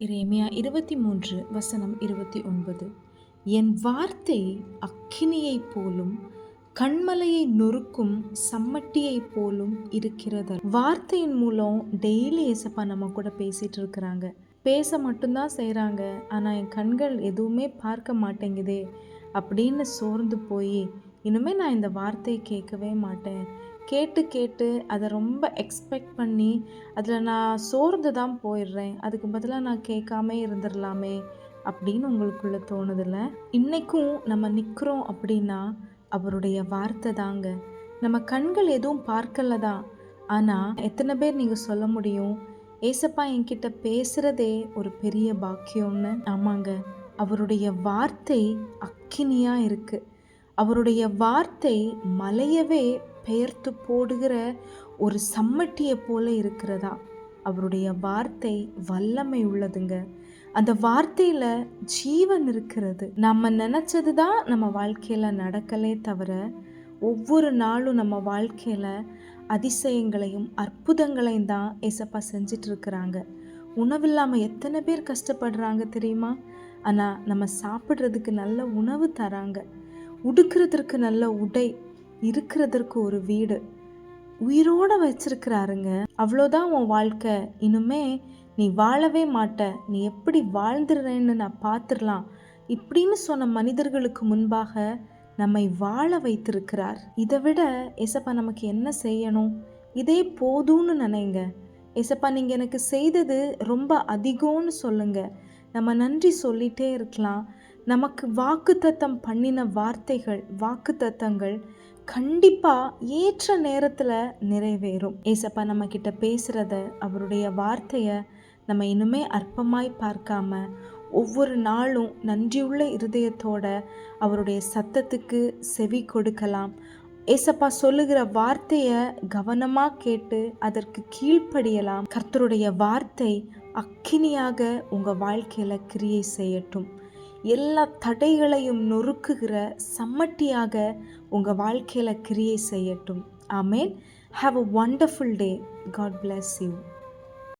இறைமையா இருபத்தி மூன்று வசனம் இருபத்தி ஒன்பது என் வார்த்தை அக்கினியைப் போலும் கண்மலையை நொறுக்கும் சம்மட்டியைப் போலும் இருக்கிறது வார்த்தையின் மூலம் டெய்லி ஏசப்பா நம்ம கூட பேசிட்டு இருக்கிறாங்க. பேச மட்டும்தான் செய்கிறாங்க ஆனால் என் கண்கள் எதுவுமே பார்க்க மாட்டேங்குதே அப்படின்னு சோர்ந்து போய் இனிமே நான் இந்த வார்த்தையை கேட்கவே மாட்டேன். கேட்டு கேட்டு அதை ரொம்ப எக்ஸ்பெக்ட் பண்ணி அதில் நான் சோர்ந்து தான் போயிடுறேன். அதுக்கு பதிலாக நான் கேட்காம இருந்துடலாமே அப்படின்னு உங்களுக்குள்ள தோணுதில்ல? இன்றைக்கும் நம்ம நிற்கிறோம் அப்படின்னா அவருடைய வார்த்தை தாங்க. நம்ம கண்கள் எதுவும் பார்க்கல தான். ஆனால் எத்தனை பேர் நீங்கள் சொல்ல முடியும்? ஏசப்பா என்கிட்ட பேசுகிறதே ஒரு பெரிய பாக்கியம்னு. ஆமாங்க. அவருடைய வார்த்தை அக்கினியாக இருக்குது அவருடைய வார்த்தை மலையவே பெயர்த்து போடுகிற ஒரு சம்மட்டியை போல இருக்கிறதா? அவருடைய வார்த்தை வல்லமை உள்ளதுங்க. அந்த வார்த்தையில் ஜீவன் இருக்கிறது. நம்ம நினச்சது தான் நம்ம வாழ்க்கையில் நடக்கலே தவிர ஒவ்வொரு நாளும் நம்ம வாழ்க்கையில் அதிசயங்களையும் அற்புதங்களையும் தான் ஏசப்பா செஞ்சிட்டு இருக்கிறாங்க உணவில்லாமல் எத்தனை பேர் கஷ்டப்படுறாங்க தெரியுமா? ஆனால் நம்ம சாப்பிட்றதுக்கு நல்ல உணவு தராங்க. உடுக்கிறதற்கு நல்ல உடை இருக்கிறதற்கு ஒரு வீடு. உயிரோட வச்சிருக்கிறாருங்க. அவ்வளோதான் உன் வாழ்க்கை. இனிமே நீ வாழவே மாட்ட. நீ எப்படி வாழ்ந்துடுறேன்னு நான் பார்த்துடலாம். இப்படின்னு சொன்ன மனிதர்களுக்கு முன்பாக நம்மை வாழ வைத்திருக்கிறார். இதை விட எசப்பா நமக்கு என்ன செய்யணும்? இதே போதும்னு நினைங்க. எசப்பா நீங்கள் எனக்கு செய்தது ரொம்ப அதிகம்னு சொல்லுங்க. நம்ம நன்றி சொல்லிட்டே இருக்கலாம். நமக்கு வாக்குத்தத்தம் பண்ணின வார்த்தைகள் வாக்குத்தத்தங்கள் கண்டிப்பாக ஏற்ற நேரத்தில் நிறைவேறும். ஏசப்பா நம்மக்கிட்ட பேசுகிறத அவருடைய வார்த்தையை நம்ம இனிமே அற்பமாய் பார்க்காம ஒவ்வொரு நாளும் நன்றியுள்ள இருதயத்தோட அவருடைய சத்தத்துக்கு செவி கொடுக்கலாம். ஏசப்பா சொல்லுகிற வார்த்தையை கவனமாக கேட்டு அதற்கு கீழ்ப்படியலாம். கர்த்தருடைய வார்த்தை அக்கினியாக உங்கள் வாழ்க்கையில் கிரியை செய்யட்டும். எல்லா தடைகளையும் நொறுக்குகிற சம்மட்டியாக உங்கள் வாழ்க்கையில் கிரியை செய்யட்டும். Amen. Have a wonderful day God bless you